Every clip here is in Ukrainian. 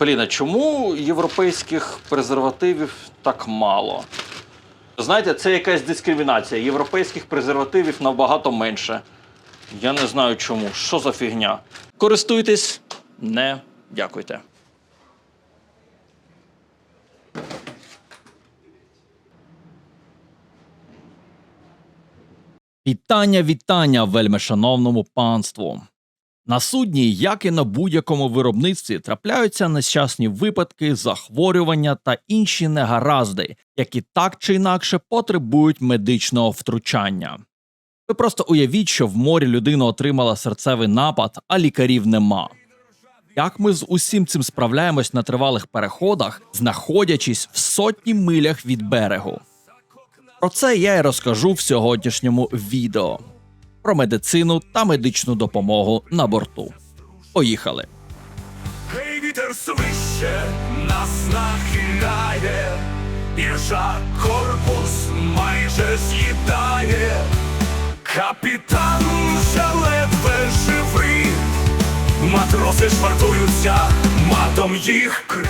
Блін, а чому європейських презервативів так мало? Знаєте, це якась дискримінація. Європейських презервативів набагато менше. Я не знаю чому. Що за фігня? Користуйтесь, не дякуйте. Вітання, вітання, вельмишановному панству. На судні, як і на будь-якому виробництві, трапляються нещасні випадки, захворювання та інші негаразди, які так чи інакше потребують медичного втручання. Ви просто уявіть, що в морі людина отримала серцевий напад, а лікарів нема. Як ми з усім цим справляємось на тривалих переходах, знаходячись в сотні милях від берегу? Про це я і розкажу в сьогоднішньому відео про медицину та медичну допомогу на борту. Поїхали! Гей, вітер свище, нас нахиляє, і жар корпус майже з'їдає. Капітан ще ледве живий, матроси швартуються, матом їх крив.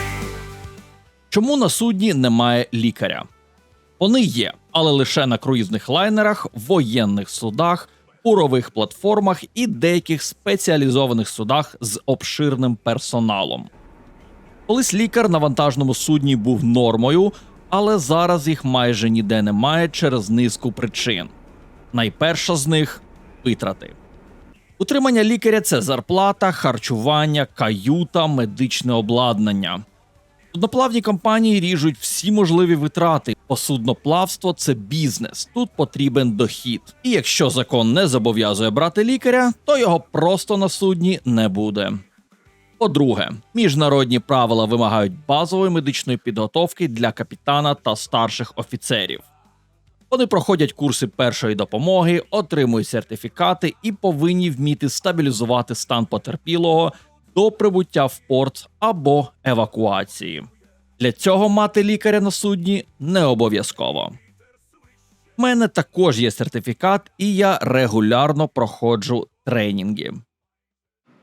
Чому на судні немає лікаря? Вони є, але лише на круїзних лайнерах, воєнних судах, бурових платформах і деяких спеціалізованих судах з обширним персоналом. Колись лікар на вантажному судні був нормою, але зараз їх майже ніде немає через низку причин. Найперша з них витрати. Утримання лікаря це зарплата, харчування, каюта, медичне обладнання. Судноплавні компанії ріжуть всі можливі витрати, бо судноплавство це бізнес. Тут потрібен дохід. І якщо закон не зобов'язує брати лікаря, то його просто на судні не буде. По-друге, міжнародні правила вимагають базової медичної підготовки для капітана та старших офіцерів. Вони проходять курси першої допомоги, отримують сертифікати і повинні вміти стабілізувати стан потерпілого до прибуття в порт або евакуації. Для цього мати лікаря на судні не обов'язково. У мене також є сертифікат, і я регулярно проходжу тренінги.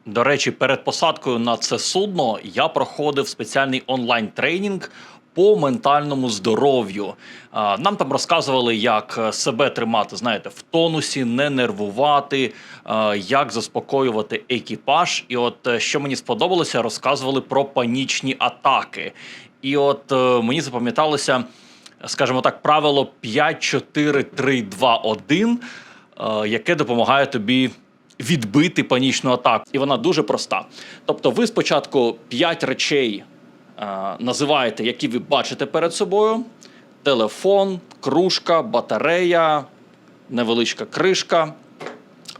До речі, перед посадкою на це судно я проходив спеціальний онлайн-тренінг по ментальному здоров'ю. Нам там розказували, як е, себе тримати, знаєте, в тонусі, не нервувати, е, як заспокоювати екіпаж. І от е, що мені сподобалося, розказували про панічні атаки. І от мені запам'яталося, скажімо так, правило 5, 4, 3, 2, 1, е, яке допомагає тобі відбити панічну атаку. І вона дуже проста. Тобто, ви спочатку 5 речей називаєте, які ви бачите перед собою: телефон, кружка, батарея, невеличка кришка.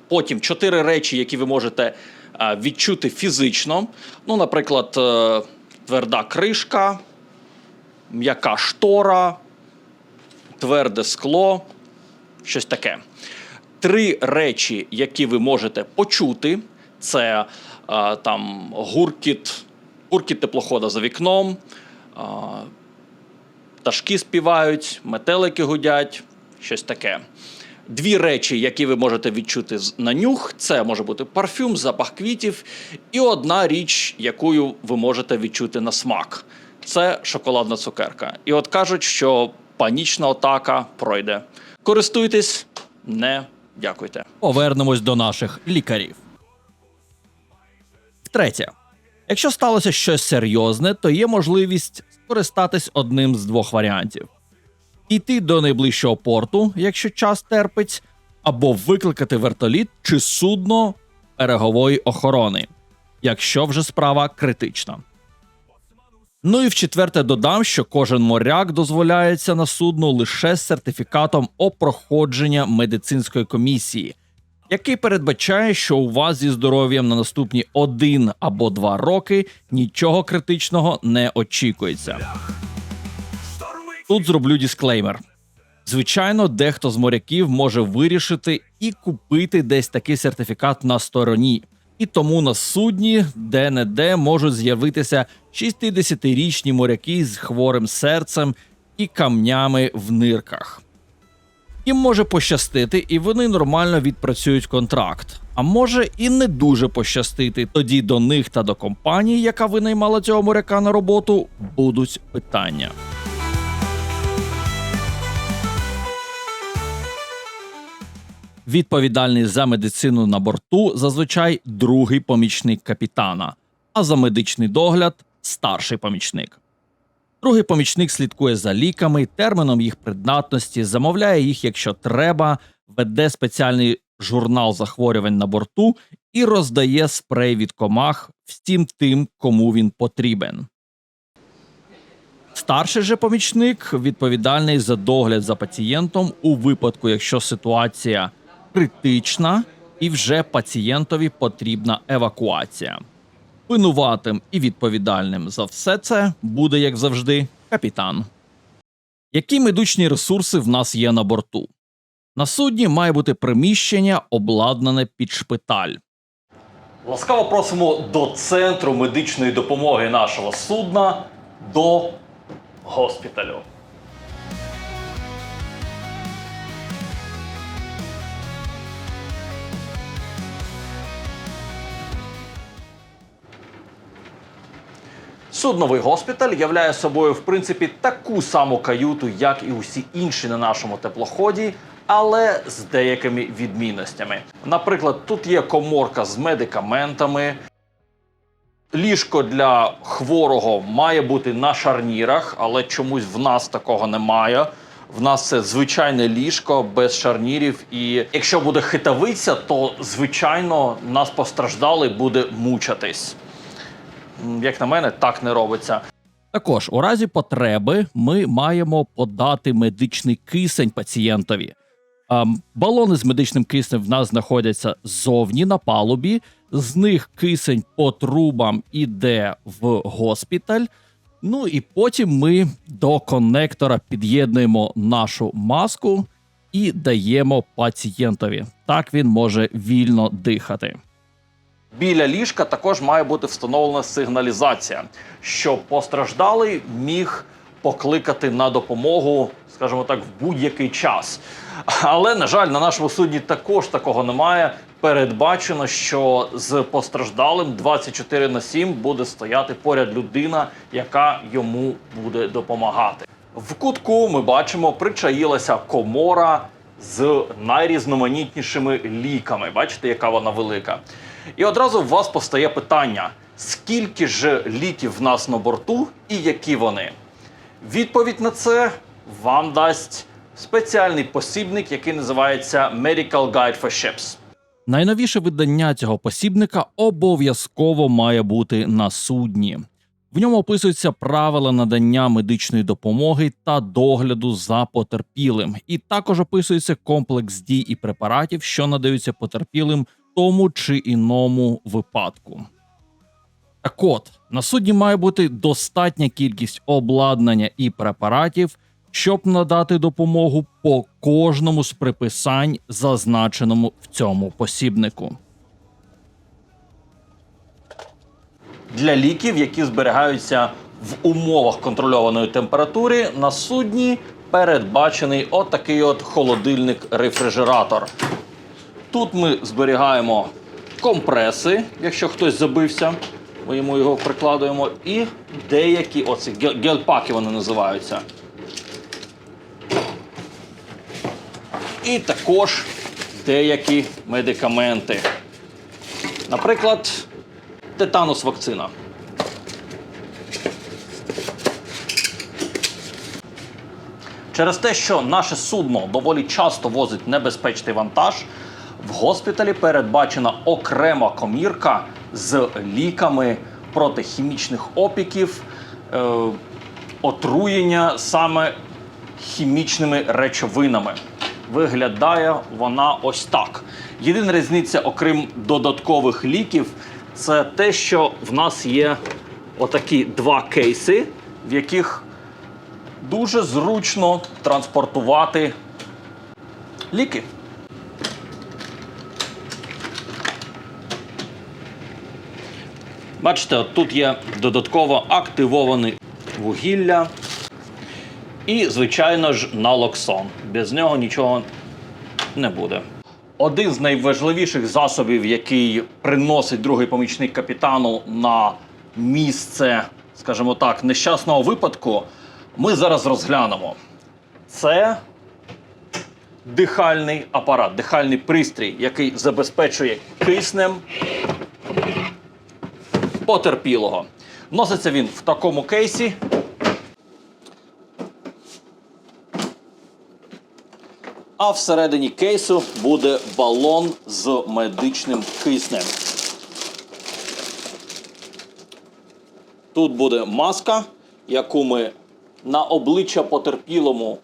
Потім чотири речі, які ви можете е, відчути фізично. Ну, наприклад, е, тверда кришка, м'яка штора, тверде скло, щось таке. Три речі, які ви можете почути, це е, там гуркіт, гуркіт теплохода за вікном, пташки співають, метелики гудять, щось таке. Дві речі, які ви можете відчути на нюх, це може бути парфюм, запах квітів, і одна річ, яку ви можете відчути на смак. Це шоколадна цукерка. І от кажуть, що панічна атака пройде. Користуйтесь, не дякуйте. Повернемось до наших лікарів. Втретє, якщо сталося щось серйозне, то є можливість скористатись одним з двох варіантів: йти до найближчого порту, якщо час терпить, або викликати вертоліт чи судно берегової охорони, якщо вже справа критична. Ну і в четверте додам, що кожен моряк дозволяється на судно лише з сертифікатом о проходження медицинської комісії, який передбачає, що у вас зі здоров'ям на наступні один або два роки нічого критичного не очікується. Тут зроблю дисклеймер. Звичайно, дехто з моряків може вирішити і купити десь такий сертифікат на стороні. І тому на судні де-не-де можуть з'явитися 60-річні моряки з хворим серцем і камнями в нирках. Їм може пощастити, і вони нормально відпрацюють контракт. А може і не дуже пощастити. Тоді до них та до компанії, яка винаймала цього моряка на роботу, будуть питання. Відповідальний за медицину на борту зазвичай другий помічник капітана, а за медичний догляд старший помічник. Другий помічник слідкує за ліками, терміном їх придатності, замовляє їх, якщо треба, веде спеціальний журнал захворювань на борту і роздає спрей від комах всім тим, кому він потрібен. Старший же помічник відповідальний за догляд за пацієнтом у випадку, якщо ситуація критична і вже пацієнтові потрібна евакуація. Винуватим і відповідальним за все це буде, як завжди, капітан. Які медичні ресурси в нас є на борту? На судні має бути приміщення, обладнане під шпиталь. Ласкаво просимо до центру медичної допомоги нашого судна до госпіталю. Судновий госпіталь являє собою, в принципі, таку саму каюту, як і усі інші на нашому теплоході, але з деякими відмінностями. Наприклад, тут є коморка з медикаментами. Ліжко для хворого має бути на шарнірах, але чомусь в нас такого немає. В нас це звичайне ліжко без шарнірів. І якщо буде хитавиця, то звичайно нас постраждалий буде мучатись. Як на мене, так не робиться. Також у разі потреби ми маємо подати медичний кисень пацієнтові. Балони з медичним киснем в нас знаходяться ззовні на палубі. З них кисень по трубам іде в госпіталь. Ну і потім ми до коннектора під'єднуємо нашу маску і даємо пацієнтові. Так він може вільно дихати. Біля ліжка також має бути встановлена сигналізація, щоб постраждалий міг покликати на допомогу, скажімо так, в будь-який час. Але, на жаль, на нашому судні також такого немає. Передбачено, що з постраждалим 24 на 7 буде стояти поряд людина, яка йому буде допомагати. В кутку ми бачимо, причаїлася комора з найрізноманітнішими ліками. Бачите, яка вона велика. І одразу у вас постає питання: скільки ж ліків в нас на борту і які вони? Відповідь на це вам дасть спеціальний посібник, який називається Medical Guide for Ships. Найновіше видання цього посібника обов'язково має бути на судні. В ньому описуються правила надання медичної допомоги та догляду за потерпілим, і також описується комплекс дій і препаратів, що надаються потерпілим тому чи іному випадку. Так от, на судні має бути достатня кількість обладнання і препаратів, щоб надати допомогу по кожному з приписань, зазначеному в цьому посібнику. Для ліків, які зберігаються в умовах контрольованої температури, на судні передбачений отакий от холодильник-рефрижератор. Тут ми зберігаємо компреси, якщо хтось забився, ми йому його прикладуємо, і деякі оці гел- гель-паки вони називаються. І також деякі медикаменти. Наприклад, тетанус вакцина. Через те, що наше судно доволі часто возить небезпечний вантаж, в госпіталі передбачена окрема комірка з ліками проти хімічних опіків, е, отруєння саме хімічними речовинами. Виглядає вона ось так. Єдина різниця, окрім додаткових ліків, це те, що в нас є отакі два кейси, в яких дуже зручно транспортувати ліки. Бачите, тут є додатково активоване вугілля і, звичайно ж, налоксон. Без нього нічого не буде. Один з найважливіших засобів, який приносить другий помічник капітану на місце, скажімо так, нещасного випадку, ми зараз розглянемо. Це дихальний апарат, дихальний пристрій, який забезпечує киснем потерпілого. Носиться він в такому кейсі. А всередині кейсу буде балон з медичним киснем. Тут буде маска, яку ми на обличчя потерпілому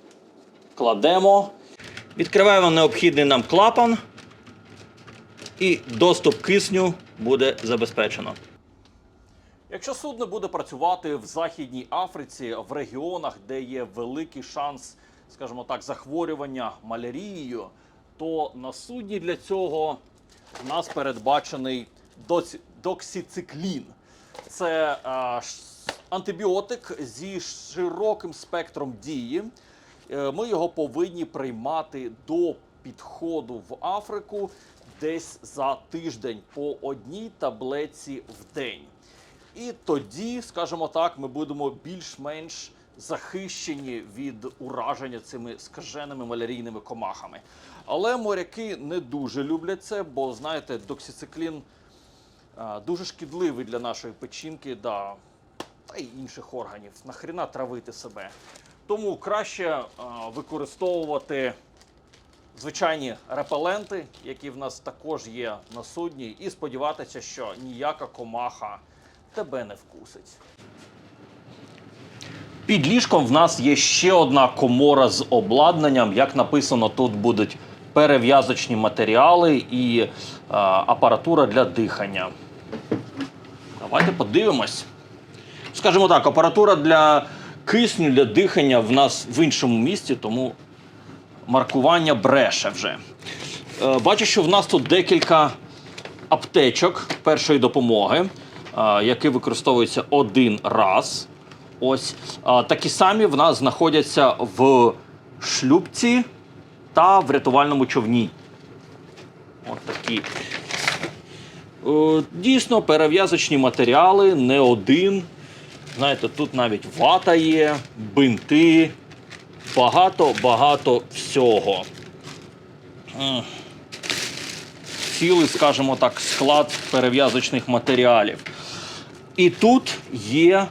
кладемо. Відкриваємо необхідний нам клапан, і доступ кисню буде забезпечено. Якщо судно буде працювати в Західній Африці, в регіонах, де є великий шанс, скажімо так, захворювання малярією, то на судні для цього в нас передбачений доксициклін. Це а, антибіотик зі широким спектром дії. Е, Ми його повинні приймати до підходу в Африку десь за тиждень по одній таблетці в день. І тоді, скажімо так, ми будемо більш-менш захищені від ураження цими скаженими малярійними комахами. Але моряки не дуже люблять це, бо знаєте, доксициклін а, дуже шкідливий для нашої печінки, да, та й інших органів. Нахріна травити себе. Тому краще а, використовувати звичайні репеленти, які в нас також є на судні, і сподіватися, що ніяка комаха тебе не вкусить. Під ліжком в нас є ще одна комора з обладнанням. Як написано, тут будуть перев'язочні матеріали і е, апаратура для дихання. Давайте подивимось. Скажімо так, апаратура для кисню, для дихання в нас в іншому місці, тому маркування бреше вже. Е, Бачу, що в нас тут декілька аптечок першої допомоги, які використовуються один раз. Ось такі самі в нас знаходяться в шлюбці та в рятувальному човні. От такі. Е, Дійсно, перев'язочні матеріали не один. Знаєте, тут навіть вата є, бинти, багато-багато всього. Цілий, скажімо так, склад перев'язочних матеріалів. І тут є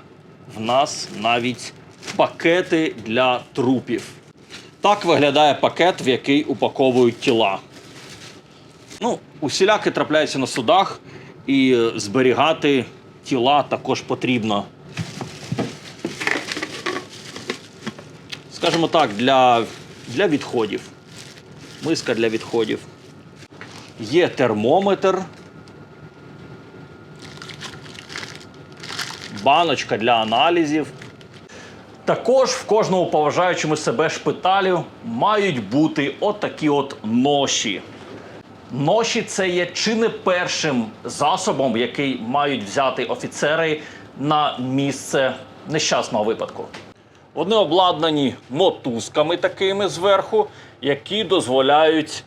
в нас навіть пакети для трупів. Так виглядає пакет, в який упаковують тіла. Ну, усіляки трапляються на судах, і зберігати тіла також потрібно. Скажімо так, для, для відходів. Миска для відходів. Є термометр. Баночка для аналізів. Також в кожному поважаючому себе шпиталю мають бути отакі от ноші. Ноші це є чи не першим засобом, який мають взяти офіцери на місце нещасного випадку. Вони обладнані мотузками такими зверху, які дозволяють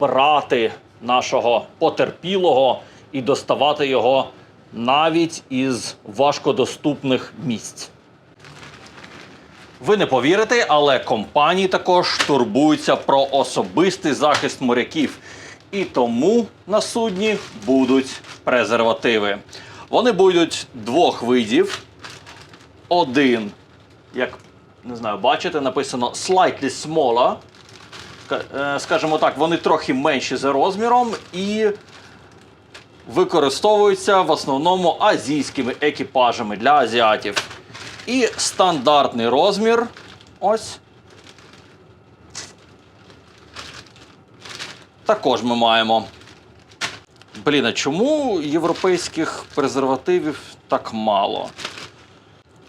брати нашого потерпілого і доставати його навіть із важкодоступних місць. Ви не повірите, але компанії також турбуються про особистий захист моряків. І тому на судні будуть презервативи. Вони будуть двох видів. Один, як не знаю, бачите, написано slightly smaller. Е, Скажімо так, вони трохи менші за розміром і використовуються в основному азійськими екіпажами для азіатів. І стандартний розмір. Ось. Також ми маємо. Блін, а чому європейських презервативів так мало?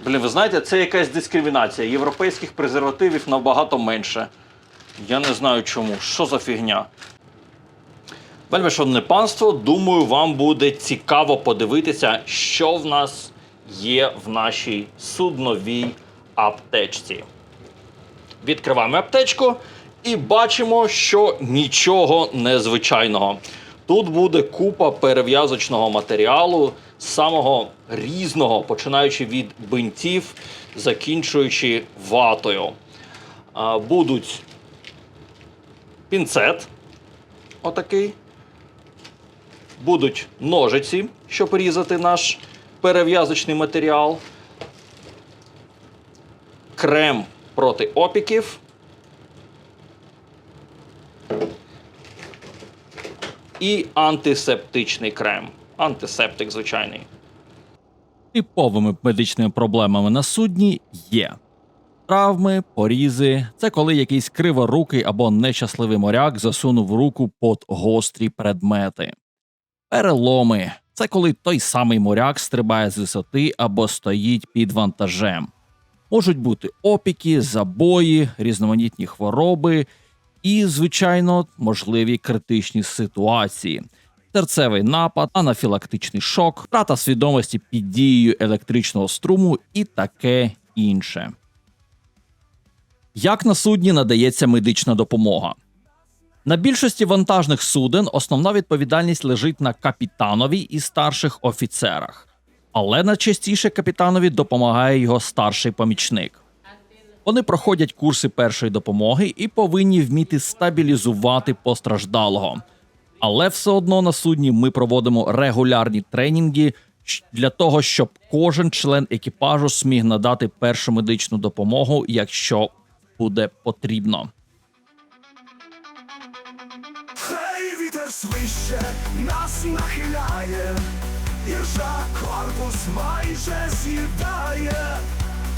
Блін, ви знаєте, це якась дискримінація. Європейських презервативів набагато менше. Я не знаю чому. Що за фігня? Вельми шановне панство, думаю, вам буде цікаво подивитися, що в нас є в нашій судновій аптечці. Відкриваємо аптечку І бачимо, що нічого незвичайного. Тут буде купа перев'язочного матеріалу, самого різного, починаючи від бинтів, закінчуючи ватою. Будуть пінцет, отакий. Будуть ножиці, щоб різати наш перев'язочний матеріал. Крем проти опіків. І антисептичний крем. Антисептик звичайний. Типовими медичними проблемами на судні є травми, порізи. Це коли якийсь криворукий або нещасливий моряк засунув руку під гострі предмети. Переломи це коли той самий моряк стрибає з висоти або стоїть під вантажем. Можуть бути опіки, забої, різноманітні хвороби і, звичайно, можливі критичні ситуації. Серцевий напад, анафілактичний шок, втрата свідомості під дією електричного струму і таке інше. Як на судні надається медична допомога? На більшості вантажних суден основна відповідальність лежить на капітанові і старших офіцерах, але найчастіше капітанові допомагає його старший помічник. Вони проходять курси першої допомоги і повинні вміти стабілізувати постраждалого. Але все одно на судні ми проводимо регулярні тренінги для того, щоб кожен член екіпажу зміг надати першу медичну допомогу, якщо буде потрібно. Вітер свище нас нахиляє, Іржа корпус майже з'їдає,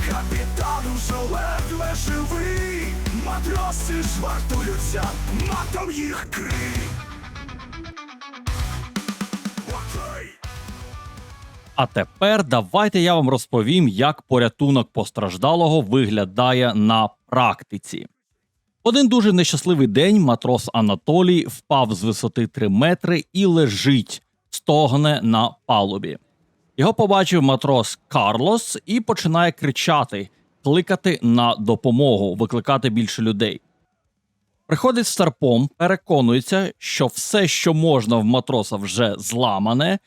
капітан уже ледве живий, матроси ж вартуються, матом їх крий. А тепер давайте я вам розповім, як порятунок постраждалого виглядає на практиці. Один дуже нещасливий день матрос Анатолій впав з висоти 3 метри і лежить, стогне на палубі. Його побачив матрос Карлос і починає кричати, кликати на допомогу, викликати більше людей. Приходить старпом, переконується, що все, що можна в матроса, вже зламане.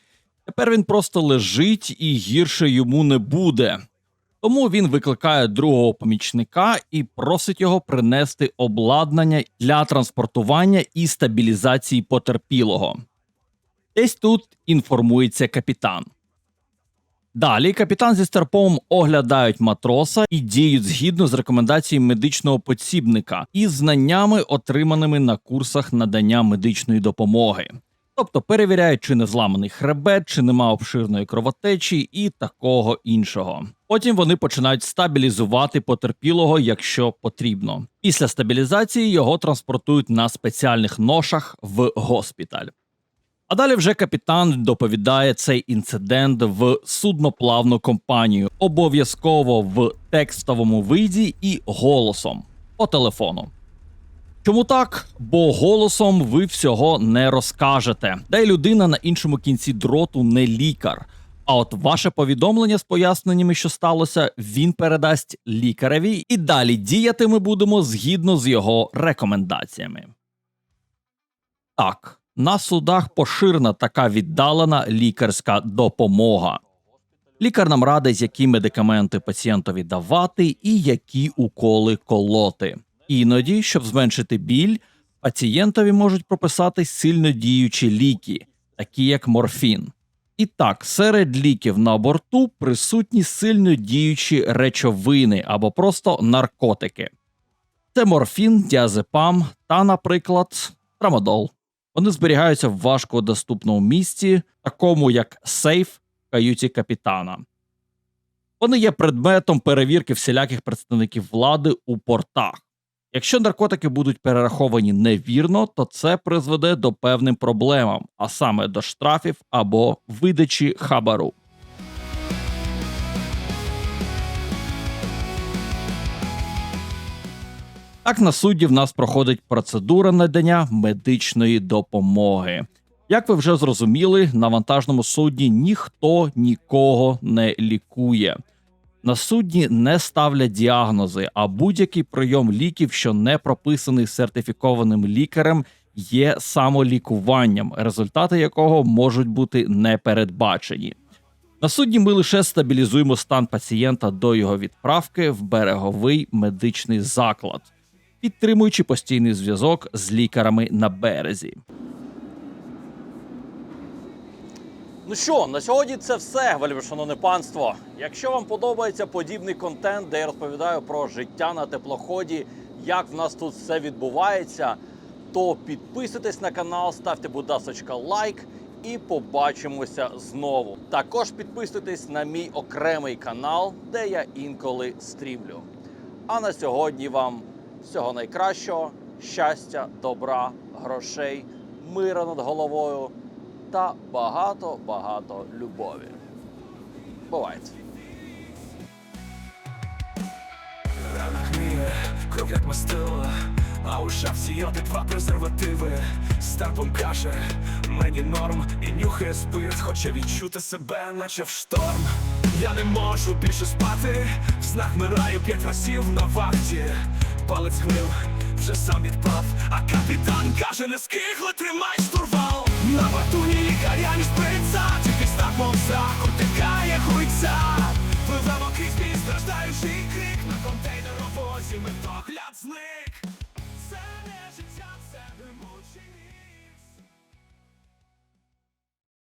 Тепер він просто лежить і гірше йому не буде. Тому він викликає другого помічника і просить його принести обладнання для транспортування і стабілізації потерпілого. Десь тут інформується капітан. Далі капітан зі старпом оглядають матроса і діють згідно з рекомендацією медичного посібника і знаннями, отриманими на курсах надання медичної допомоги. Тобто перевіряють, чи не зламаний хребет, чи нема обширної кровотечі і такого іншого. Потім вони починають стабілізувати потерпілого, якщо потрібно. Після стабілізації його транспортують на спеціальних ношах в госпіталь. А далі вже капітан доповідає цей інцидент в судноплавну компанію, обов'язково в текстовому виді і голосом по телефону. Чому так? Бо голосом ви всього не розкажете. Та й людина на іншому кінці дроту не лікар. А от ваше повідомлення з поясненнями, що сталося, він передасть лікареві, і далі діяти ми будемо згідно з його рекомендаціями. Так, на судах поширена така віддалена лікарська допомога. Лікар нам радить, які медикаменти пацієнтові давати і які уколи колоти. Іноді, щоб зменшити біль, пацієнтові можуть прописати сильнодіючі ліки, такі як морфін. І так, серед ліків на борту присутні сильнодіючі речовини або просто наркотики. Це морфін, діазепам та, наприклад, трамадол. Вони зберігаються в важкодоступному місці, такому як сейф в каюті капітана. Вони є предметом перевірки всіляких представників влади у портах. Якщо наркотики будуть перераховані невірно, то це призведе до певним проблемам, а саме до штрафів або видачі хабару. Так на судді в нас проходить процедура надання медичної допомоги. Як ви вже зрозуміли, на вантажному судні ніхто нікого не лікує. На судні не ставлять діагнози, а будь-який прийом ліків, що не прописаний сертифікованим лікарем, є самолікуванням, результати якого можуть бути непередбачені. На судні ми лише стабілізуємо стан пацієнта до його відправки в береговий медичний заклад, підтримуючи постійний зв'язок з лікарами на березі. Ну що, на сьогодні це все, вельмишановне панство. Якщо вам подобається подібний контент, де я розповідаю про життя на теплоході, як в нас тут все відбувається, то підписуйтесь на канал, ставте, будь ласочка, лайк і побачимося знову. Також підписуйтесь на мій окремий канал, де я інколи стрімлю. А на сьогодні вам всього найкращого, щастя, добра, грошей, мира над головою та багато-багато любові. Бувайте! Рана гниє, кров як мастило А у шапці йоди два презервативи Старпом каже, мені норм І нюхає спирт, хоче відчути себе, наче в шторм Я не можу більше спати В знак мираю п'ять разів на вахті Палець гнив, вже сам відпав А капітан каже, не скигли, тримай штурвал На батуні знак утикає хуйця. Пливемо крізь страждаючий крик. На контейнеровозі ми догляд зник